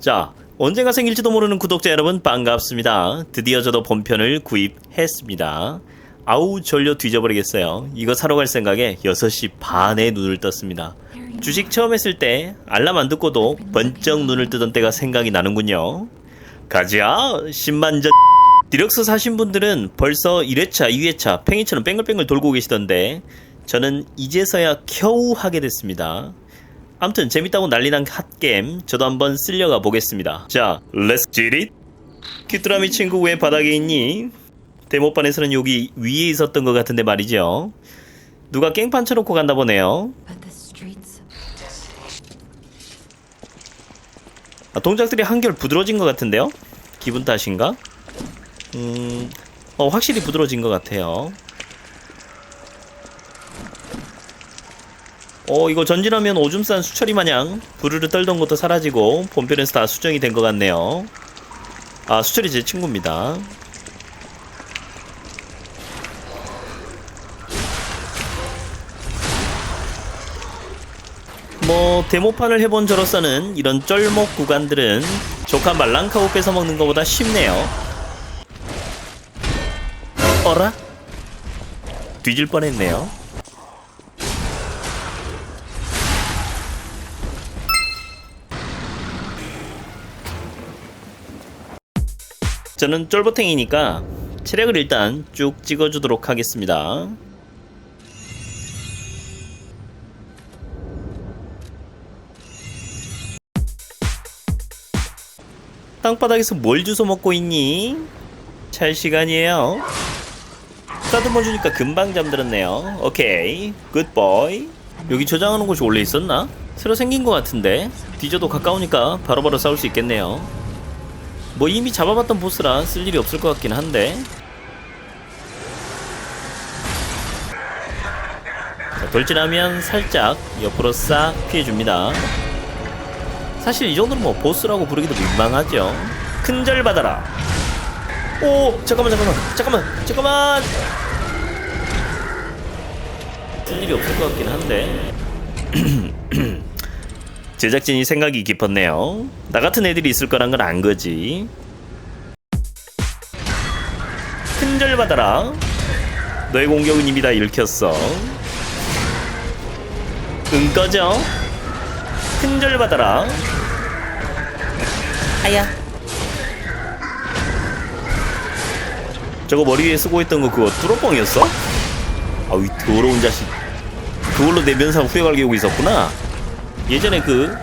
자, 언젠가 생길지도 모르는 구독자 여러분 반갑습니다. 드디어 저도 본편을 구입했습니다. 아우 졸려 뒤져버리겠어요. 이거 사러 갈 생각에 6시 반에 눈을 떴습니다. 주식 처음 했을 때 알람 안 듣고도 번쩍 눈을 뜨던 때가 생각이 나는군요. 가자 10만 전 디럭스 사신 분들은 벌써 1회차, 2회차 팽이처럼 뺑글뺑글 돌고 계시던데 저는 이제서야 겨우 하게 됐습니다. 암튼 재밌다고 난리난 핫게임 저도 한번 쓸려가 보겠습니다. 자, 렛츠 지릿! 귀뚜라미 친구 왜 바닥에 있니? 데모판에서는 여기 위에 있었던 것 같은데 말이죠. 누가 깽판 쳐놓고 간다 보네요. 아, 동작들이 한결 부드러워진 것 같은데요? 기분 탓인가? 음, 어, 확실히 부드러워진 것 같아요. 어, 이거 전진하면 오줌 싼 수철이 마냥 부르르 떨던 것도 사라지고 본편에서 다 수정이 된 것 같네요. 아, 수철이 제 친구입니다. 뭐 데모판을 해본 저로서는 이런 쩔목 구간들은 조카 말랑카우 뺏어 먹는 것보다 쉽네요. 어라? 뒤질 뻔했네요. 저는 쫄보탱이니까 체력을 일단 쭉 찍어주도록 하겠습니다. 땅바닥에서 뭘 주워 먹고 있니? 잘 시간이에요. 따뜻해 주니까 금방 잠들었네요. 오케이, 굿보이. 여기 저장하는 곳이 원래 있었나? 새로 생긴 것 같은데 뒤져도 가까우니까 바로바로 싸울 수 있겠네요. 뭐 이미 잡아봤던 보스라 쓸 일이 없을 것 같긴 한데. 자, 돌진하면 살짝 옆으로 싹 피해줍니다. 사실 이 정도는 뭐 보스라고 부르기도 민망하죠. 큰절 받아라. 오 잠깐만 잠깐만 잠깐만 잠깐만. 쓸 일이 없을 것 같긴 한데. 제작진이 생각이 깊었네요. 나 같은 애들이 있을 거란 건 안 거지. 큰절 받아라. 너의 공격은 이미 다 읽혔어. 응 꺼져. 큰절 받아라. 아야. 저거 머리 위에 쓰고 있던 거 그거 뚜러뻥이었어? 아우 이 더러운 자식. 그걸로 내 면상 후회 갈기고 있었구나. 예전에 그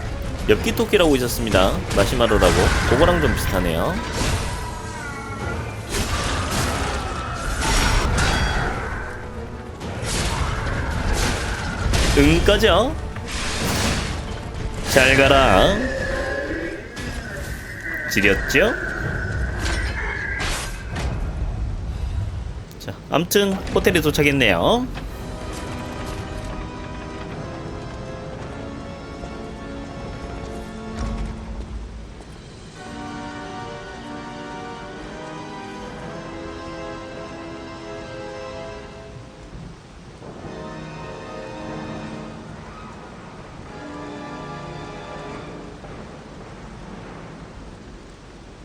엽기토끼라고 있었습니다. 마시마로라고. 그거랑 좀 비슷하네요. 응 꺼져. 잘 가라. 지렸죠? 자, 암튼 호텔에 도착했네요.